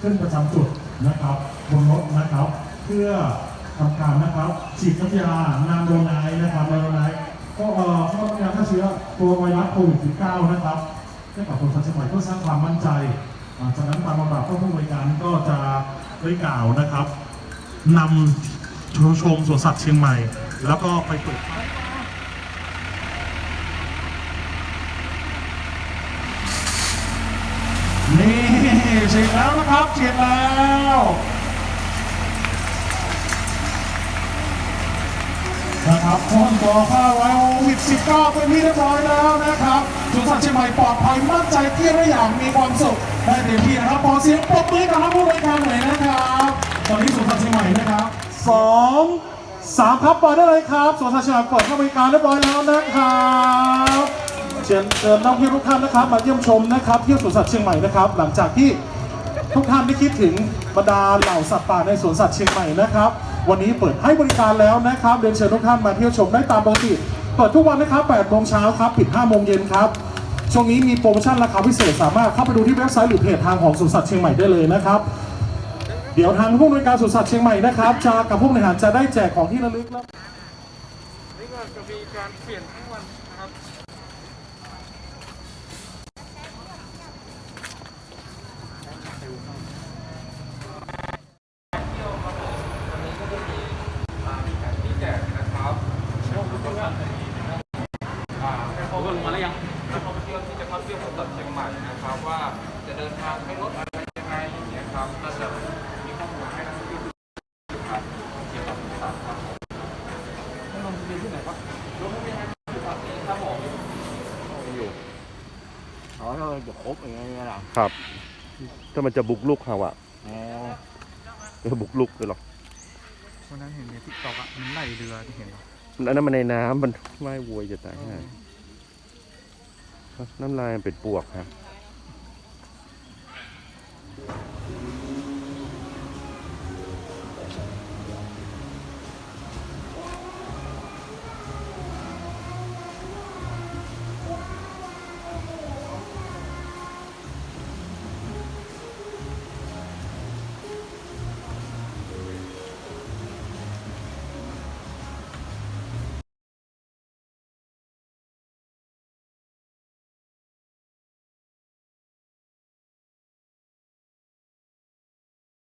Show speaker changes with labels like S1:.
S1: ขึ้นประจำจุดนะครับบนรถนะครับ เพื่อทำการนะครับฉีดน้ำยานางโดนไนนะครับโดนไนก็เอ่อเข้ารับยาฆ่าเชื้อตัวไวรัสโควิด -19 นะครับให้กับคนสัตว์เชียงใหม่เพื่อสร้างความมั่นใจจากนั้นตามลำดับก็ผู้บริการก็จะได้กล่าวนะครับนำชมชมสวนสัตว์เชียงใหม่ แล้วก็ไปเปิดนี่ ฉีดแล้วนะครับเฉีดแล้วนะครับพ้นตัวผ้าไว้โควิด19เป็นที่เรียบร้อยแล้วนะครับสวนสัตว์เชียงใหม่ปลอดภัยมั่นใจเที่ยวได้อย่างมีความสุขได้เต็มที่นะครับขอเสียงปรบมือกับผู้บริการหน่อยนะครับตอนนี้สวนสัตว์เชียงใหม่นะครับสองสามครับปล่อได้เลยครับสวนสัตว์เชียงใหม่เปิดให้บริการเรียบร้อยแล้วนะครับ เชิญเชิญนักท่องเที่ยวทุกท่านนะครับ มาเยี่ยมชมนะครับเที่ยวสวนสัตว์เชียงใหม่นะครับ หลังจากที่ทุกท่านได้คิดถึงบรรดาเหล่าสัตว์ป่าในสวนสัตว์เชียงใหม่นะครับ วันนี้เปิดให้บริการแล้วนะครับเรียนเชิญทุกท่านมาเที่ยวชมได้ตามปกติเปิดทุกวันนะครับ8โมงเช้าครับปิด5โมงเย็นครับช่วงนี้มีโปรโมชั่นราคาพิเศษสามารถเข้าไปดูที่เว็บไซต์หรือเพจทางของสวนสัตว์เชียงใหม่ได้เลยนะครับเดี๋ยวทางผู้บริการสวนสัตว์เชียงใหม่นะครับจะกับผู้บริหารจะได้แจกของที่ระลึกแล้ว
S2: นี่ก็จะมีการเปลี่ยนทั้งวันนะครับ ที่แจกนะครับช่วงทุกวันอ่าให้ เขาลงมาแล้วยังนักท่องเที่ยวที่จะเข้าเที่ยวสวนสัตว์เชียงใหม่นะครับว่าจะเดินทางใช้รถอะไรยังไงอย่างเงี้ยครับก็จะมีข้อมูลให้นักท่องเที่ยวดูครับเกี่ยวกับสัตว์ครับลงทะเบียนที่ไหนครับลงทะเบียนที่ฝั่งนี้ครับผม
S3: อยู่อ๋อเราจะครบอย่างเงี้ยเหรอ
S4: ครับ ถ้ามันจะบุกลุกเขาอะ
S3: อ๋อ
S4: จะบุกลุกเลยหรอ
S2: วันนั้นเห็นในทิกตอกอะมันไหลเรือที่เห็นหรอ
S4: อันนั้นมันในน้ำมันว่ายวัวจะตายห่ น้ำลายมันเป็นปวกครับ